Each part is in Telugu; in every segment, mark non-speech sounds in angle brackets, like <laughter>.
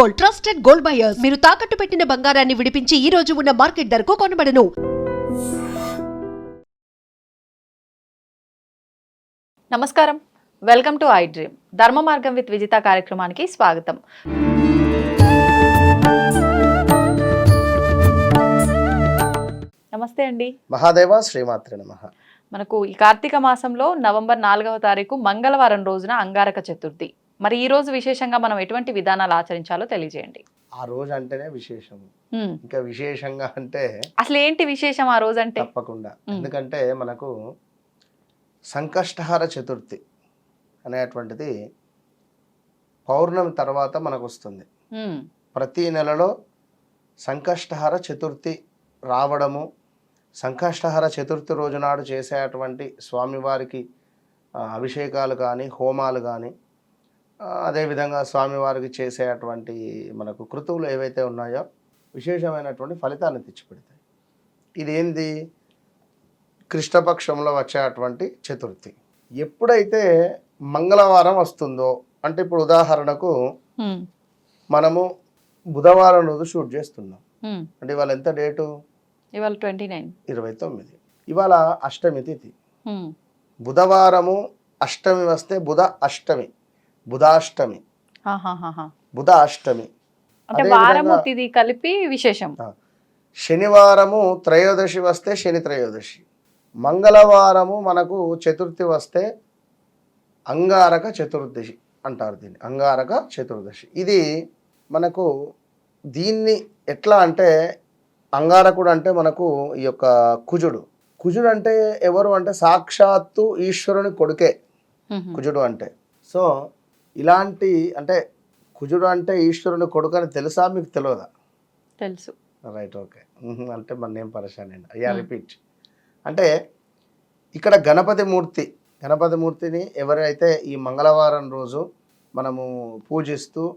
Gold trusted gold buyers. మీరు తాకట్టు పెట్టిన బంగారాన్ని విడిపించి ఈ రోజు ఉన్న మార్కెట్ ధరకు కొనబడను. నమస్కారం. Welcome to I dream. Dharma Margam with Vijitha కార్యక్రమానికి స్వాగతం. నమస్తే అండి. మహాదేవ శ్రీమాత్రి నమ. మనకు ఈ కార్తీక మాసంలో నవంబర్ నాలుగవ తారీఖు మంగళవారం రోజున అంగారక చతుర్థి. మరి ఈ రోజు విశేషంగా మనం ఎటువంటి విధానాలు ఆచరించాలో తెలియజేయండి ఆ రోజు అంటేనే విశేషం. ఇంకా విశేషంగా అంటే అసలు ఏంటి విశేషం ఆ రోజు అంటే తప్పకుండా. ఎందుకంటే మనకు సంకష్టహార చతుర్థి అనేటువంటిది పౌర్ణమి తర్వాత మనకు వస్తుంది. ప్రతి నెలలో సంకష్టహార చతుర్థి రావడము సంకష్టహార చతుర్థి రోజు నాడు చేసేటువంటి స్వామివారికి అభిషేకాలు కానీ హోమాలు కానీ అదేవిధంగా స్వామివారికి చేసేటువంటి మనకు కృతువులు ఏవైతే ఉన్నాయో విశేషమైనటువంటి ఫలితాన్ని తెచ్చిపెడతాయి. ఇదేంది? కృష్ణపక్షంలో వచ్చేటువంటి చతుర్థి. ఎప్పుడైతే మంగళవారం వస్తుందో అంటే ఇప్పుడు ఉదాహరణకు. మనము బుధవారం రోజు షూట్ చేస్తున్నాం. అంటే ఇవాళ ఎంత డేటు? ఇవాళ ట్వంటీ నైన్. ఇరవై తొమ్మిది. ఇవాళ అష్టమి తిథి. బుధవారము అష్టమి వస్తే బుధ అష్టమి. బుధాష్టమి. బుధ అష్టమి అంటే అదే వారము విధంగా- తిది కలిపి విశేషం. శనివారము త్రయోదశి వస్తే శని త్రయోదశి. మంగళవారము మనకు చతుర్థి వస్తే అంగారక చతుర్దశి అంటారు దీన్ని. అంగారక చతుర్దశి. ఇది మనకు దీన్ని ఎట్లా అంటే అంగారకుడు అంటే మనకు ఈ యొక్క కుజుడు. కుజుడు అంటే ఎవరు అంటే సాక్షాత్తు ఈశ్వరుని కొడుకే. కుజుడు అంటే. సో ఇలాంటి అంటే కుజుడు అంటే ఈశ్వరుని కొడుకు అని తెలుసా? మీకు తెలియదా తెలుసు. Right okay. అంటే మన ఏం పరేషాన్ అండి. అయ్యా. రిపీట్. అంటే ఇక్కడ గణపతి మూర్తి గణపతి మూర్తిని ఎవరైతే ఈ మంగళవారం రోజు మనము పూజిస్తూ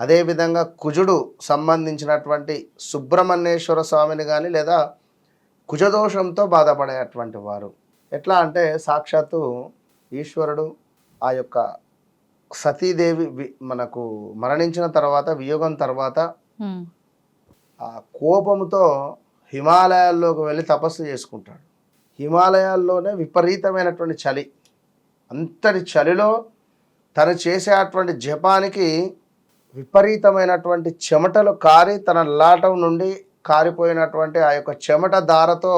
అదేవిధంగా కుజుడు సంబంధించినటువంటి సుబ్రహ్మణ్యేశ్వర స్వామిని కానీ లేదా కుజదోషంతో బాధపడేటువంటి వారు. ఎట్లా అంటే సాక్షాత్తు ఈశ్వరుడు ఆ యొక్క సతీదేవి మనకు మరణించిన తర్వాత వియోగం తర్వాత. ఆ కోపంతో హిమాలయాల్లోకి వెళ్ళి తపస్సు చేసుకుంటాడు హిమాలయాల్లోనే విపరీతమైనటువంటి చలి అంతటి చలిలో తను చేసేటువంటి జపానికి విపరీతమైనటువంటి చెమటలు కారి తన లాటం నుండి కారిపోయినటువంటి ఆ యొక్క చెమట దారతో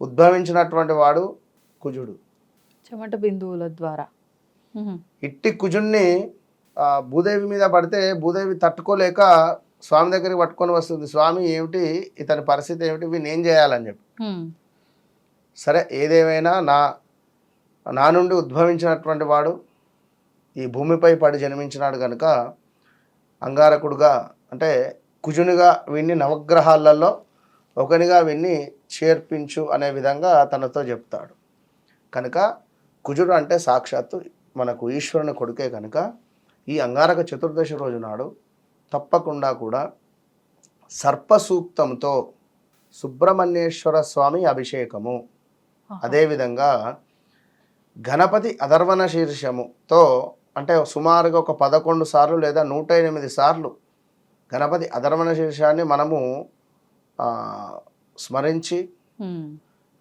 ఉద్భవించినటువంటి వాడు కుజుడు చెమట బిందువుల ద్వారా. ఇట్టి కుజుణ్ణి భూదేవి మీద పడితే భూదేవి తట్టుకోలేక స్వామి దగ్గరికి పట్టుకొని వస్తుంది. స్వామి ఏమిటి? ఇతని పరిస్థితి ఏమిటి? వీడిని ఏం చేయాలని చెప్పి. సరే ఏదేమైనా నా నా నుండి ఉద్భవించినటువంటి వాడు ఈ భూమిపై పడి జన్మించినాడు కనుక అంగారకుడుగా అంటే కుజునిగా వీడిని నవగ్రహాలలో ఒకనిగా వీడిని చేర్పించు అనే విధంగా తనతో చెప్తాడు. కనుక కుజుడు అంటే సాక్షాత్తు మనకు ఈశ్వరుని కొడుకే కనుక ఈ అంగారక చతుర్దశి రోజు నాడు తప్పకుండా కూడా సర్పసూక్తంతో సుబ్రహ్మణ్యేశ్వర స్వామి అభిషేకము. అదేవిధంగా గణపతి అధర్వణ శీర్షముతో అంటే సుమారుగా ఒక పదకొండు సార్లు లేదా నూట ఎనిమిది సార్లు గణపతి అధర్వణ శీర్షాన్ని మనము స్మరించి.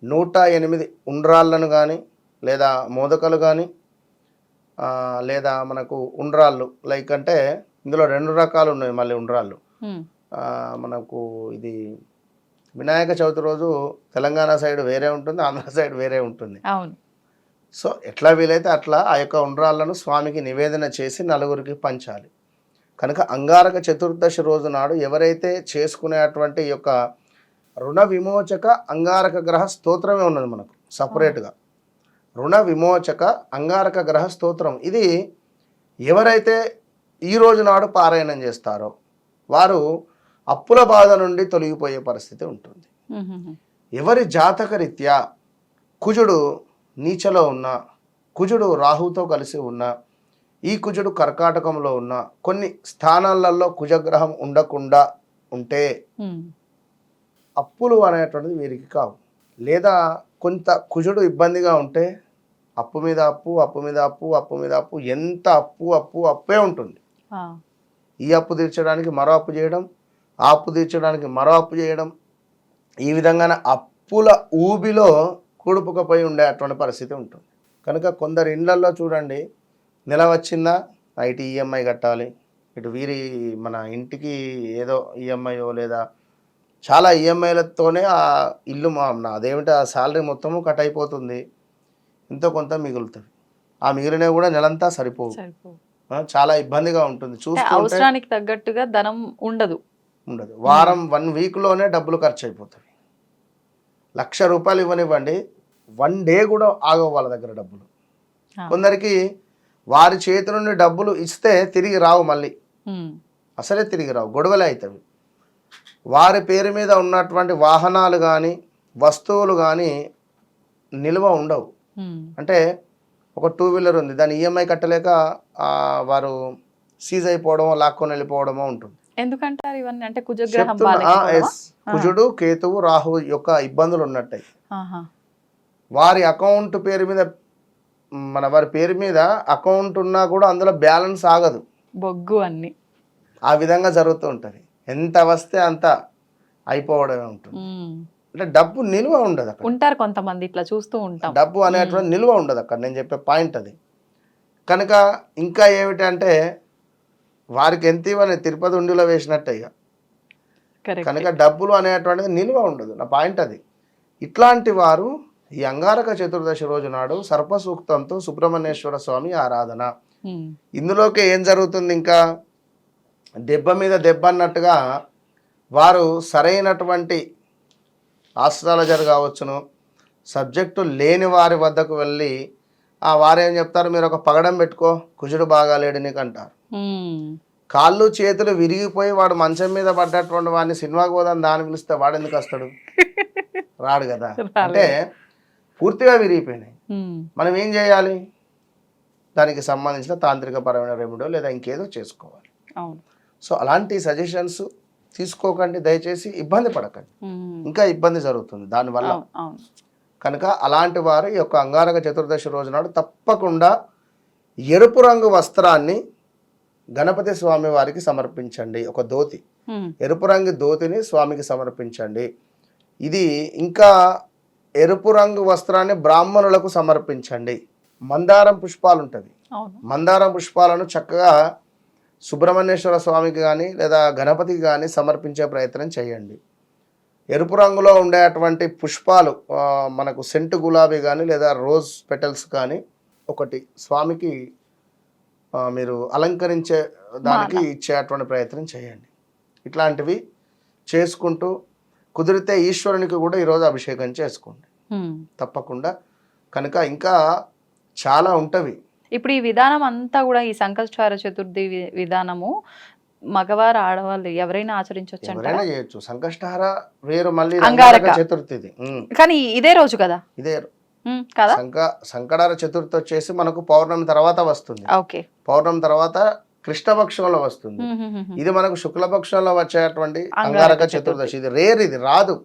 నూట ఎనిమిది ఉండ్రాళ్ళను కానీ లేదా మోదకలు కానీ లేదా మనకు ఉండ్రాళ్ళు లైక్ అంటే ఇందులో రెండు రకాలు ఉన్నాయి మళ్ళీ ఉండ్రాళ్ళు. మనకు ఇది వినాయక చవితి రోజు తెలంగాణ సైడ్ వేరే ఉంటుంది ఆంధ్ర సైడ్ వేరే ఉంటుంది. అవును. సో ఎట్లా వీలైతే అట్లా ఆ యొక్క ఉండ్రాళ్ళను స్వామికి నివేదన చేసి నలుగురికి పంచాలి. కనుక అంగారక చతుర్దశి రోజు నాడు ఎవరైతే చేసుకునేటువంటి యొక్క రుణ విమోచక అంగారక గ్రహ స్తోత్రమే ఉన్నది మనకు సపరేట్గా రుణ విమోచక అంగారక గ్రహ స్తోత్రం ఇది ఎవరైతే ఈ రోజు నాడు పారాయణం చేస్తారో వారు అప్పుల బాధ నుండి తొలగిపోయే పరిస్థితి ఉంటుంది. ఎవరి జాతకరీత్యా కుజుడు నీచలో ఉన్న కుజుడు రాహుతో కలిసి ఉన్న ఈ కుజుడు కర్కాటకంలో ఉన్న కొన్ని స్థానాలలో కుజగ్రహం ఉండకుండా ఉంటే. అప్పులు అనేటువంటిది వీరికి కావు లేదా కొంత కుజుడు ఇబ్బందిగా ఉంటే అప్పు మీద అప్పు అప్పు మీద అప్పు అప్పు మీద అప్పు ఎంత అప్పు అప్పు అప్పే ఉంటుంది. ఈ అప్పు తీర్చడానికి మరో అప్పు చేయడం ఆ అప్పు తీర్చడానికి మరో అప్పు చేయడం ఈ విధంగానే అప్పుల ఊబిలో కూడుపుకపోయి ఉండేటువంటి పరిస్థితి ఉంటుంది. కనుక కొందరు ఇండ్లల్లో చూడండి నెల వచ్చిందా ఇటు ఈఎంఐ కట్టాలి. ఇటు వీరి మన ఇంటికి ఏదో ఈఎంఐయో లేదా చాలా ఈఎంఐలతోనే ఆ ఇల్లు మా అదేమిటి ఆ శాలరీ మొత్తము కట్ అయిపోతుంది. ఎంతో కొంత మిగులుతుంది. ఆ మిగిలినవి కూడా నెలంతా సరిపోవు. చాలా ఇబ్బందిగా ఉంటుంది. అవసరానికి తగ్గట్టుగా ధనం ఉండదు. ఉండదు. వారం వన్ వీక్లోనే డబ్బులు ఖర్చు అయిపోతాయి లక్ష రూపాయలు ఇవ్వనివ్వండి. వన్ డే కూడా ఆగవు వాళ్ళ దగ్గర డబ్బులు. కొందరికి వారి చేతి నుండి డబ్బులు ఇస్తే తిరిగి రావు మళ్ళీ. అసలే తిరిగి రావు. గొడవలే అవుతాయి వారి పేరు మీద ఉన్నటువంటి వాహనాలు కానీ వస్తువులు కానీ నిల్వ ఉండవు. అంటే ఒక టూ వీలర్ ఉంది. దాని ఈఎంఐ కట్టలేక ఆ, వారు సీజ్ అయిపోవడమో లాక్కొని వెళ్ళిపోవడమో ఉంటుంది. ఎందుకంటారు ఇవన్నీ? అంటే. కుజుడు కేతువు రాహు యొక్క ఇబ్బందులు ఉన్నట్టాయి. వారి అకౌంట్ పేరు మీద మన వారి పేరు మీద అకౌంట్ ఉన్నా కూడా అందులో బ్యాలెన్స్ ఆగదు. బొగ్గు అన్ని. ఆ విధంగా జరుగుతూ ఉంటుంది. ఎంత వస్తే అంత అయిపోవడమే ఉంటుంది. అంటే డబ్బు నిల్వ ఉండదు అక్కడ. ఉంటారు కొంతమంది ఇట్లా చూస్తూ ఉంటాం. డబ్బు అనేటువంటి నిల్వ ఉండదు అక్కడ. నేను చెప్పే పాయింట్ అది. కనుక ఇంకా ఏమిటంటే వారికి ఎంత ఇవ్వని తిరుపతి ఉండిలో వేసినట్టే ఇక. కనుక డబ్బులు అనేటువంటిది నిల్వ ఉండదు. నా పాయింట్ అది. ఇట్లాంటి వారు ఈ అంగారక చతుర్దశి రోజు నాడు సర్ప సూక్తంతో సుబ్రహ్మణ్యేశ్వర స్వామి ఆరాధన. ఇందులోకి ఏం జరుగుతుంది ఇంకా? దెబ్బ మీద దెబ్బ అన్నట్టుగా వారు సరైనటువంటి ఆస్ట్రాలజర్ కావచ్చును సబ్జెక్టు లేని వారి వద్దకు వెళ్ళి ఆ వారేం చెప్తారు? మీరు ఒక పగడం పెట్టుకో కుజుడు బాగాలేడు నీకు అంటారు. కాళ్ళు చేతులు విరిగిపోయి వాడు మంచం మీద పడ్డటువంటి వాడిని సినిమాకి పోదాం దాన్ని పిలిస్తే వాడు ఎందుకు వస్తాడు? రాడు కదా. <laughs> అంటే పూర్తిగా విరిగిపోయినాయి. మనం ఏం చేయాలి? దానికి సంబంధించిన తాంత్రిక పరమైన రెమెడో లేదా ఇంకేదో చేసుకోవాలి. అవును. సో అలాంటి సజెషన్స్ తీసుకోకండి దయచేసి ఇబ్బంది పడకండి. ఇంకా ఇబ్బంది జరుగుతుంది. దానివల్ల కనుక అలాంటి వారు ఈ యొక్క అంగారక చతుర్దశి రోజు నాడు తప్పకుండా ఎరుపు రంగు వస్త్రాన్ని గణపతి స్వామి వారికి సమర్పించండి. ఒక ధోతి. ఎరుపు రంగు ధోతిని స్వామికి సమర్పించండి. ఇది ఇంకా ఎరుపు రంగు వస్త్రాన్ని బ్రాహ్మణులకు సమర్పించండి. మందారం పుష్పాలు ఉంటుంది మందారం పుష్పాలను చక్కగా సుబ్రహ్మణ్యేశ్వర స్వామికి కానీ లేదా గణపతికి కానీ సమర్పించే ప్రయత్నం చేయండి. ఎరుపు రంగులో ఉండేటువంటి పుష్పాలు ఆ, మనకు సెంటు గులాబీ కానీ లేదా రోజ్ పెటల్స్ కానీ ఒకటి స్వామికి మీరు అలంకరించే దానికి ఇచ్చేటువంటి ప్రయత్నం చేయండి. ఇట్లాంటివి చేసుకుంటూ కుదిరితే ఈశ్వరునికి కూడా ఈరోజు అభిషేకం చేసుకోండి. తప్పకుండా. కనుక ఇంకా చాలా ఉంటవి. ఇప్పుడు ఈ విధానం అంతా కూడా ఈ సంకల్చార చతుర్థి విధానము మగవారు ఆడవాళ్ళు ఎవరైనా ఆచరించవచ్చు ఎవరైనా చేయొచ్చు. సంకష్టహార వేరు మళ్ళీ అంగారక. చతుర్థిది. కానీ ఇదే రోజు కదా? ఇదే కదా? సంక సంకటార చతుర్థి వచ్చేసి మనకు పౌర్ణమి తర్వాత వస్తుంది. ఓకే. పౌర్ణమి తర్వాత కృష్ణపక్షంలో వస్తుంది. ఇది మనకు శుక్లపక్షంలో వచ్చేటువంటి అంగారక చతుర్దశి. ఇది రేర్ ఇది రాదు.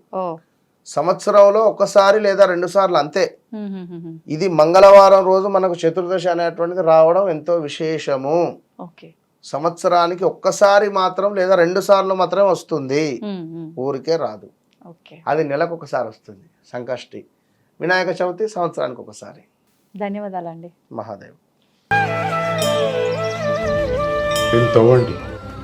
సంవత్సరంలో ఒకసారి లేదా రెండు సార్లు అంతే. ఇది మంగళవారం రోజు మనకు చతుర్దశి అనేటువంటిది రావడం ఎంతో విశేషము. ఓకే. సంవత్సరానికి ఒక్కసారి మాత్రం లేదా రెండు సార్లు మాత్రమే వస్తుంది. ఊరికే రాదు. ఓకే. అది నెలకు ఒకసారి వస్తుంది. సంకష్టి. వినాయక చవితి సంవత్సరానికి ఒకసారి. ధన్యవాదాలండి. మహాదేవ్. తవ్వండి.